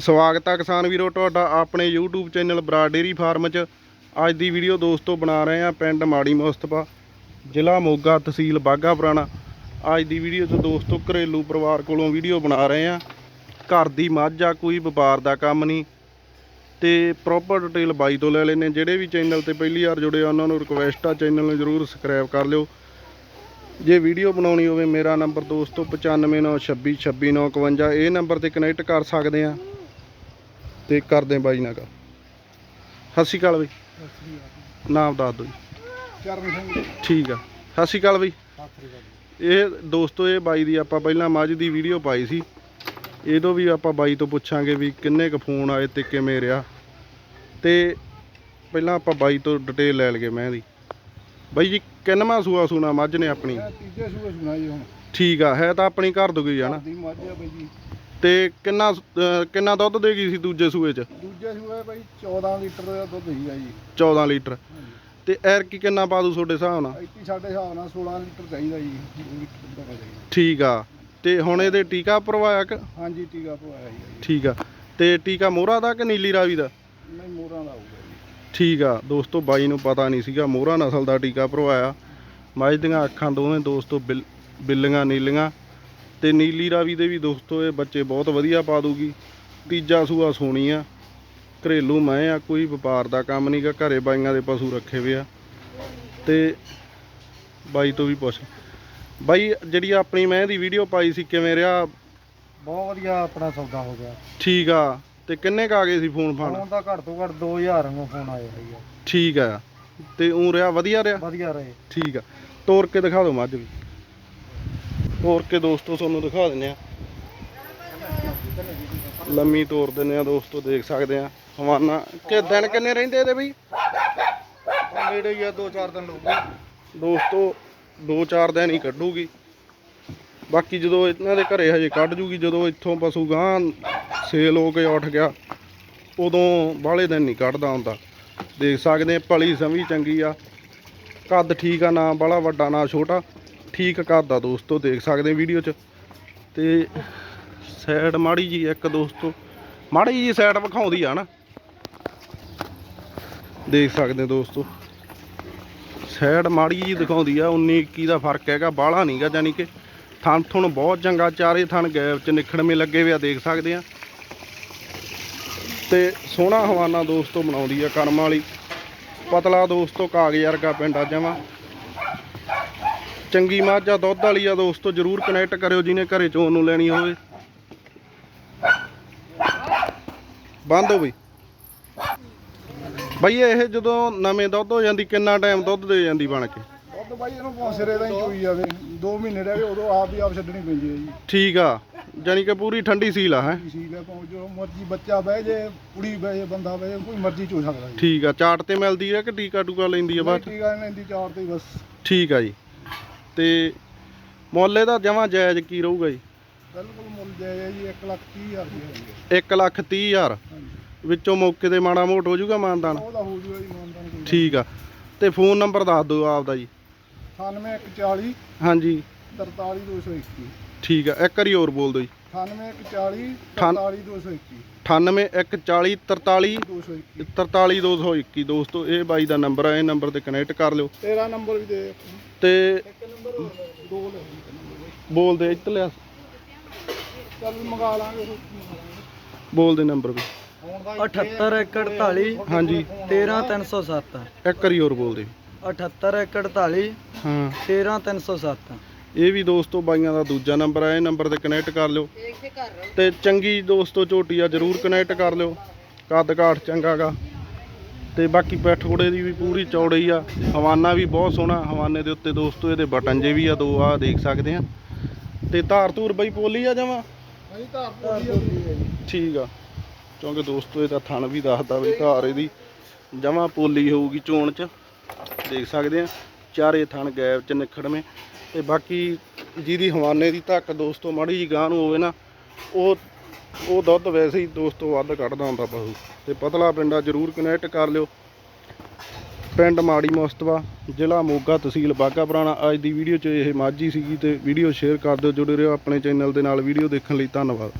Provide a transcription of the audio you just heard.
ਸਵਾਗਤ ਆ ਕਿਸਾਨ ਵੀਰੋ, ਤੁਹਾਡਾ ਆਪਣੇ YouTube channel Brar dairy farm 'ਚ। ਅੱਜ ਦੀ ਵੀਡੀਓ ਦੋਸਤੋ ਬਣਾ ਰਹੇ ਆ ਪਿੰਡ ਮਾੜੀ ਮੁਸਤਫਾ, ਜ਼ਿਲ੍ਹਾ ਮੋਗਾ ਤਹਿਸੀਲ ਬਾਘਾ ਪੁਰਾਣਾ। ਅੱਜ ਦੀ ਵੀਡੀਓ 'ਚ ਦੋਸਤੋ ਘਰੇਲੂ ਪਰਿਵਾਰ ਕੋਲੋਂ ਵੀਡੀਓ ਬਣਾ ਰਹੇ ਆ। ਘਰ ਦੀ ਮੱਝ ਆ, ਕੋਈ ਵਪਾਰ ਦਾ ਕੰਮ ਨਹੀਂ। ਤੇ ਪ੍ਰੋਪਰ ਡਿਟੇਲ ਬਾਈ ਤੋਂ ਲੈ ਲੈਨੇ ਜਿਹੜੇ ਵੀ ਚੈਨਲ ਤੇ ਪਹਿਲੀ ਵਾਰ ਜੁੜੇ ਆ, ਉਹਨਾਂ ਨੂੰ ਰਿਕੁਐਸਟ ਆ, ਚੈਨਲ ਨੂੰ ਜਰੂਰ ਸਬਸਕ੍ਰਾਈਬ ਕਰ ਲਿਓ। ਜੇ ਵੀਡੀਓ ਬਣਾਉਣੀ ਹੋਵੇ ਮੇਰਾ ਨੰਬਰ ਦੋਸਤੋ 9596262951 ਇਹ ਨੰਬਰ ਤੇ ਕਨੈਕਟ ਕਰ ਸਕਦੇ ਆ ਤੇ ਕਰਦੇ ਬਾਈ ਨਾਲ ਗੱਲ। ਸਤਿ ਸ਼੍ਰੀ ਅਕਾਲ ਬਈ। ਨਾਮ ਦੱਸ ਦਿਓ ਜੀ। ਚਰਨ ਸਿੰਘ। ਠੀਕ ਆ। ਸਤਿ ਸ਼੍ਰੀ ਅਕਾਲ ਬਈ। ਇਹ ਦੋਸਤੋ ਇਹ ਬਾਈ ਦੀ ਆਪਾਂ ਪਹਿਲਾਂ ਮੱਝ ਦੀ ਵੀਡੀਓ ਪਾਈ ਸੀ। ਇਹ ਤੋਂ ਵੀ ਆਪਾਂ ਬਾਈ ਤੋਂ ਪੁੱਛਾਂਗੇ ਵੀ ਕਿੰਨੇ ਕੁ ਫੋਨ ਆਏ ਤੇ ਕਿਵੇਂ ਰਿਹਾ। ਤੇ ਪਹਿਲਾਂ ਆਪਾਂ ਬਾਈ ਤੋਂ ਡਿਟੇਲ ਲੈ ਲਈਏ ਮੈਂ ਦੀ ਬਾਈ ਜੀ ਕਿੰਨਵਾਂ ਸੂਆ ਸੂਣਾ ਮੱਝ ਨੇ ਆਪਣੀ? ਇਹ ਤੀਜੇ ਸੂਏ ਸੁਣਾ ਜੀ ਹੁਣ। ਠੀਕ ਆ ਹੈ ਤਾਂ ਆਪਣੀ ਘਰ ਤੋਂ ਗਈ ਆ ਨਾ? ਦੀ ਮੱਝ ਆ ਬਈ ਜੀ। ਤੇ ਕਿੰਨਾ ਅਹ ਕਿੰਨਾ ਦੁੱਧ ਦੇਗੀ ਸੀ ਦੂਜੇ ਸੂਏ ਚ? ਦੂਜੇ ਸੂਏ ਬਈ 14 ਲੀਟਰ ਦਾ ਦੁੱਧ ਹੀਗਾ ਜੀ। 14 ਲੀਟਰ। ਤੇ ਐਰ ਕੀ ਕਿੰਨਾ ਪਾ ਦੂ ਤੁਹਾਡੇ ਹਿਸਾਬ ਨਾਲ? ਇੱਥੇ ਸਾਡੇ ਹਿਸਾਬ ਨਾਲ 16 ਲੀਟਰ ਚਾਹੀਦਾ ਜੀ ਦੋ ਲੀਟਰ ਦਾ ਚਾਹੀਦਾ। ਠੀਕ ਆ ਤੇ ਹੁਣ ਇਹਦੇ ਟੀਕਾ ਭਰਵਾਇਆ ਕਿ? ਹਾਂਜੀ ਟੀਕਾ ਪਵਾਇਆ ਜੀ। ਠੀਕ ਆ ਤੇ ਟੀਕਾ ਮੋਹਰਾ ਦਾ ਕਿ ਨੀਲੀ ਰਾਵੀ ਦਾ? ਨਹੀਂ ਮੋਹਰਾਂ ਦਾ ਆਊਗਾ ਜੀ। ਠੀਕ ਆ ਦੋਸਤੋ ਬਾਈ ਨੂੰ ਪਤਾ ਨਹੀਂ ਸੀਗਾ ਮੋਹਰਾ ਨਸਲ ਦਾ ਟੀਕਾ ਭਰਵਾਇਆ ਮੱਝ ਦੀਆਂ ਅੱਖਾਂ ਦੋਵੇਂ ਦੋਸਤੋ ਬਿੱਲ- ਬਿੱਲੀਆਂ ਨੀਲੀਆਂ ਤੇ ਨੀਲੀ ਰਾਵੀ ਦੇ ਵੀ ਦੋਸਤੋ ਇਹ ਬੱਚੇ ਬਹੁਤ ਵਧੀਆ ਪਾ ਦੂਗੀ। ਤੀਜਾ ਸੂਆ ਸੋਣੀ ਆ। ਘਰੇਲੂ ਮੈਂ ਆ ਕੋਈ ਵਪਾਰ ਦਾ ਕੰਮ ਨਹੀਂਗਾ ਘਰੇ ਬਾਈਆਂ ਦੇ ਪਸ਼ੂ ਰੱਖੇ ਵੇ ਆ। ਤੇ ਬਾਈ ਤੋਂ ਵੀ ਪੁੱਛ। ਬਾਈ ਜਿਹੜੀ ਆਪਣੀ ਮੈਂ ਦੀ ਵੀਡੀਓ ਪਾਈ ਸੀ ਕਿਵੇਂ ਰਿਹਾ? ਬਹੁਤ ਵਧੀਆ ਆਪਣਾ ਸੌਦਾ ਹੋ ਗਿਆ। ਠੀਕ ਆ। ਤੇ ਕਿੰਨੇ ਕ ਆ ਗਏ ਸੀ ਫੋਨ ਫਾਨ? ਦਾ ਘੱਟ ਤੋਂ ਘੱਟ 2000 ਨੂੰ ਫੋਨ ਆਇਆ ਠੀਕ ਆ। ਤੇ ਉਹ ਰਿਹਾ ਵਧੀਆ ਰਿਹਾ? ਵਧੀਆ ਰਹੇ। ਠੀਕ ਆ। ਤੋੜ ਕੇ ਦਿਖਾ ਦਿਓ ਮੱਝ ਵੀ। ਤੋੜ ਕੇ ਦੋਸਤੋ ਤੁਹਾਨੂੰ ਦਿਖਾ ਦਿੰਨੇ ਆ ਲੰਮੀ ਤੋੜ ਦਿੰਨੇ ਆ ਦੋਸਤੋ ਦੇਖ ਸਕਦੇ ਆ ਹਵਾਨਾ ਕਿ ਦਿਨ ਕਿੰਨੇ ਰਹਿੰਦੇ ਇਹਦੇ ਬਈ? ਨੇੜੇ ਹੀ ਆ 2-4 ਦਿਨ ਲੋਕ ਦੋਸਤੋ 2-4 ਦਿਨ ਹੀ ਕੱਢੂਗੀ। ਬਾਕੀ ਜਦੋਂ ਇਹਨਾਂ ਦੇ ਘਰੇ ਹਜੇ ਕੱਢ ਜੂਗੀ ਜਦੋਂ ਇੱਥੋਂ ਪਸ਼ੂ ਗਾਂ ਸੇਲ ਹੋ ਕੇ ਉੱਠ ਗਿਆ ਉਦੋਂ ਬਾਹਲੇ ਦਿਨ ਨਹੀਂ ਕੱਢਦਾ ਹੁੰਦਾ। ਦੇਖ ਸਕਦੇ ਆ ਪਲੀ ਸਮੀ ਚੰਗੀ ਆ। ਕੱਦ ਠੀਕ ਆ ਨਾ, ਬਾਹਲਾ ਵੱਡਾ ਨਾ ਛੋਟਾ, ਠੀਕ ਕੱਦ ਆ ਦੋਸਤੋ, ਦੇਖ ਸਕਦੇ ਵੀਡੀਓ 'ਚ। ਤੇ ਸਾਈਡ ਮਾੜੀ ਜੀ ਇੱਕ ਦੋਸਤੋ, ਮਾੜੀ ਜੀ ਸਾਈਡ ਵਿਖਾਉਂਦੀ ਆ ਨਾ। ਦੇਖ ਸਕਦੇ ਦੋਸਤੋ। ਸਾਈਡ ਮਾੜੀ ਜੀ ਦਿਖਾਉਂਦੀ ਆ 19 21 ਦਾ ਫ਼ਰਕ ਹੈਗਾ, ਬਾਹਲਾ ਨਹੀਂਗਾ ਜਾਨੀ ਕਿ ਥਣ ਥੁਣ ਬਹੁਤ ਚੰਗਾ, ਚਾਰੇ ਥਣ ਗੈਪ ਚ ਨਿਖੜਵੇਂ ਲੱਗੇ ਵੇ ਆ, ਦੇਖ ਸਕਦੇ ਆ। ਤੇ ਸੋਹਣਾ ਹਵਾਨਾ ਦੋਸਤੋ ਬਣਾਉਂਦੀ ਆ ਕਰਮ ਵਾਲੀ। ਪਤਲਾ ਦੋਸਤੋ ਕਾਗਜ਼ ਵਰਗਾ ਪਿੰਡ ਆ ਜਮਾ ਚੰਗੀ ਮੱਝ ਆ ਦੁੱਧ ਵਾਲੀ ਆ ਦੋਸਤੋ ਜਰੂਰ ਕਨੈਕਟ ਕਰਿਓ ਜਿਹਨੇ ਘਰੇ ਚੋਣ ਨੂੰ ਲੈਣੀ ਹੋਵੇ। ਬੰਦ ਹੋ ਬਈ ਬਈ ਇਹ ਜਦੋਂ ਨਵੇਂ ਦੁੱਧ ਹੋ ਜਾਂਦੀ ਕਿੰਨਾ ਟਾਈਮ ਦੁੱਧ ਦੇ ਜਾਂਦੀ ਬਣ ਕੇ? ਦੁੱਧ ਬਾਈ ਇਹਨੂੰ ਪੌਂਸਰੇ ਦਾ ਹੀ ਚੋਈ ਜਾਵੇ 2 ਮਹੀਨੇ ਰਹਿ ਗਏ ਉਦੋਂ ਆਪ ਹੀ ਆਪ ਛੱਡਣੀ ਪੈਂਦੀ ਹੈ ਜੀ। ਠੀਕ ਆ। ਜਾਨੀ ਕਿ ਪੂਰੀ ਠੰਡੀ ਸੀਲ ਆ ਹੈ? ਠੀਕ ਹੈ ਭਾਵੇਂ ਜੋ ਮਰਜ਼ੀ ਬੱਚਾ ਬਹਿ ਜੇ ਕੁੜੀ ਬਹਿ ਜੇ ਬੰਦਾ ਬਹਿ ਜੇ ਕੋਈ ਮਰਜ਼ੀ ਚੋ ਸਕਦਾ ਜੀ। ਠੀਕ ਆ ਚਾਟ ਤੇ ਮਿਲਦੀ ਆ ਕਿ ਟੀਕਾ ਟੂਕਾ ਲੈਂਦੀ ਆ ਬਾਅਦ ਚ? ਠੀਕ ਆ ਲੈਂਦੀ ਚਾਰ ਤੇ ਹੀ ਬਸ। ਠੀਕ ਆ ਜੀ। ਤੇ ਮੁੱਲ ਇਹਦਾ ਜਮਾ ਜਾਇਜ਼ ਕੀ ਰਹੂਗਾ ਜੀ? ਬਿਲਕੁਲ ਮੁੱਲ ਜਾਇਆ ਜੀ 1 ਲੱਖ 30 ਹਜ਼ਾਰ ਦੀ ਹੋਈ 1 ਲੱਖ 30 ਹਜ਼ਾਰ? ਹਾਂਜੀ। ਵਿੱਚੋਂ ਮੌਕੇ ਤੇ ਮਾੜਾ ਮੋਟ ਹੋ ਜਾਊਗਾ ਮਾਨਦਾਨ? ਉਹਦਾ ਹੋ ਜੂਗਾ ਜੀ ਮਾਨਦਾਨ ਕੋਈ ਠੀਕ ਆ। ਤੇ ਫੋਨ ਨੰਬਰ ਦੱਸ ਦਿਓ ਆਪਦਾ ਜੀ। 98140 ਹਾਂਜੀ। 43221 ਠੀਕ ਆ ਇੱਕ ਵਾਰੀ ਹੋਰ ਬੋਲ ਦਿਓ ਜੀ। 98140 ਅਠਾਨ- 43221 981443 43 221 43221 ਦੋਸਤੋ ਇਹ ਬਾਈ ਦਾ ਨੰਬਰ ਆ ਇਹ ਨੰਬਰ ਤੇ ਕਨੈਕਟ ਕਰ ਲਿਓ। ਤੇਰਾ ਨੰਬਰ ਵੀ ਦੇ ਤੇ ਇੱਕ ਨੰਬਰ ਦੋ ਲੈ ਲਈ ਬੋਲ ਦੇ ਇੱਥੇ ਲਿਆ। ਚੱਲ ਮੰਗਾ ਲਾਂਗੇ ਬੋਲ ਦੇ ਨੰਬਰ ਵੀ। 78 148 ਹਾਂਜੀ। 13307 ਇੱਕ ਵਾਰੀ ਹੋਰ ਬੋਲ ਦੇ। 78 148 ਹਾਂ। 13307 ਇਹ ਵੀ ਦੋਸਤੋ ਬਾਈਆਂ ਦਾ ਦੂਜਾ ਨੰਬਰ ਆ ਇਹ ਨੰਬਰ ਤੇ ਕਨੈਕਟ ਕਰ ਲਿਓ। ਤੇ ਚੰਗੀ ਦੋਸਤੋ ਝੋਟੀ ਆ ਜਰੂਰ ਕਨੈਕਟ ਕਰ ਲਿਓ। ਕੱਦ ਕਾਠ ਚੰਗਾਗਾ ਤੇ ਬਾਕੀ ਪਿੱਠ ਕੋੜੇ ਦੀ ਵੀ ਪੂਰੀ ਚੌੜੀ ਆ। ਹਵਾਨਾ ਵੀ ਬਹੁਤ ਸੋਹਣਾ ਹਵਾਨੇ ਦੇ ਉੱਤੇ ਦੋਸਤੋ ਇਹਦੇ ਬਟਨ ਜੇ ਵੀ ਆ ਦੋ ਆ ਦੇਖ ਸਕਦੇ ਆ। ਤੇ ਧਾਰ ਧੂਰ ਬਈ ਪੋਲੀ ਆ ਜਮਾ? ਹਾਂਜੀ ਧਾਰ ਪੂਰੀ ਹੈ ਜੀ। ਠੀਕ ਆ। ਕਿਉਂਕਿ ਦੋਸਤੋ ਇਹਦਾ ਥਣ ਵੀ ਦੱਸਦਾ ਵੀ ਧਾਰ ਇਹਦੀ ਜਮਾ ਪੋਲੀ ਹੋਊਗੀ ਚੋਣ ਚ। ਦੇਖ ਸਕਦੇ ਆ। ਚਾਰੇ ਥਣ ਗੈਪ ਚ ਨਿਖੜਵੇਂ ਤੇ ਬਾਕੀ ਜਿਹਦੀ ਹਵਾਨੇ ਦੀ ਧੱਕ ਦੋਸਤੋ ਮਾੜੀ ਜੀ ਗਾਂ ਨੂੰ ਹੋਵੇ ਨਾ, ਉਹ ਉਹ ਦੁੱਧ ਵੈਸੇ ਹੀ ਦੋਸਤੋ ਵੱਧ ਕੱਢਦਾ ਹੁੰਦਾ ਪਸ਼ੂ। ਤੇ ਪਤਲਾ ਪਿੰਡਾ ਜਰੂਰ ਕਨੈਕਟ ਕਰ ਲਿਓ। ਪਿੰਡ ਮਾੜੀ ਮੁਸਤਵਾ, ਜ਼ਿਲ੍ਹਾ ਮੋਗਾ ਤਹਿਸੀਲ ਬਾਘਾ ਪੁਰਾਣਾ। ਅੱਜ ਦੀ ਵੀਡੀਓ 'ਚ ਇਹ ਮਾਝੀ ਸੀਗੀ ਤੇ ਵੀਡੀਓ ਸ਼ੇਅਰ ਕਰ ਦਿਓ ਜੁੜੇ ਰਹੋ ਆਪਣੇ ਚੈਨਲ ਦੇ ਨਾਲ। ਵੀਡੀਓ ਦੇਖਣ ਲਈ ਧੰਨਵਾਦ।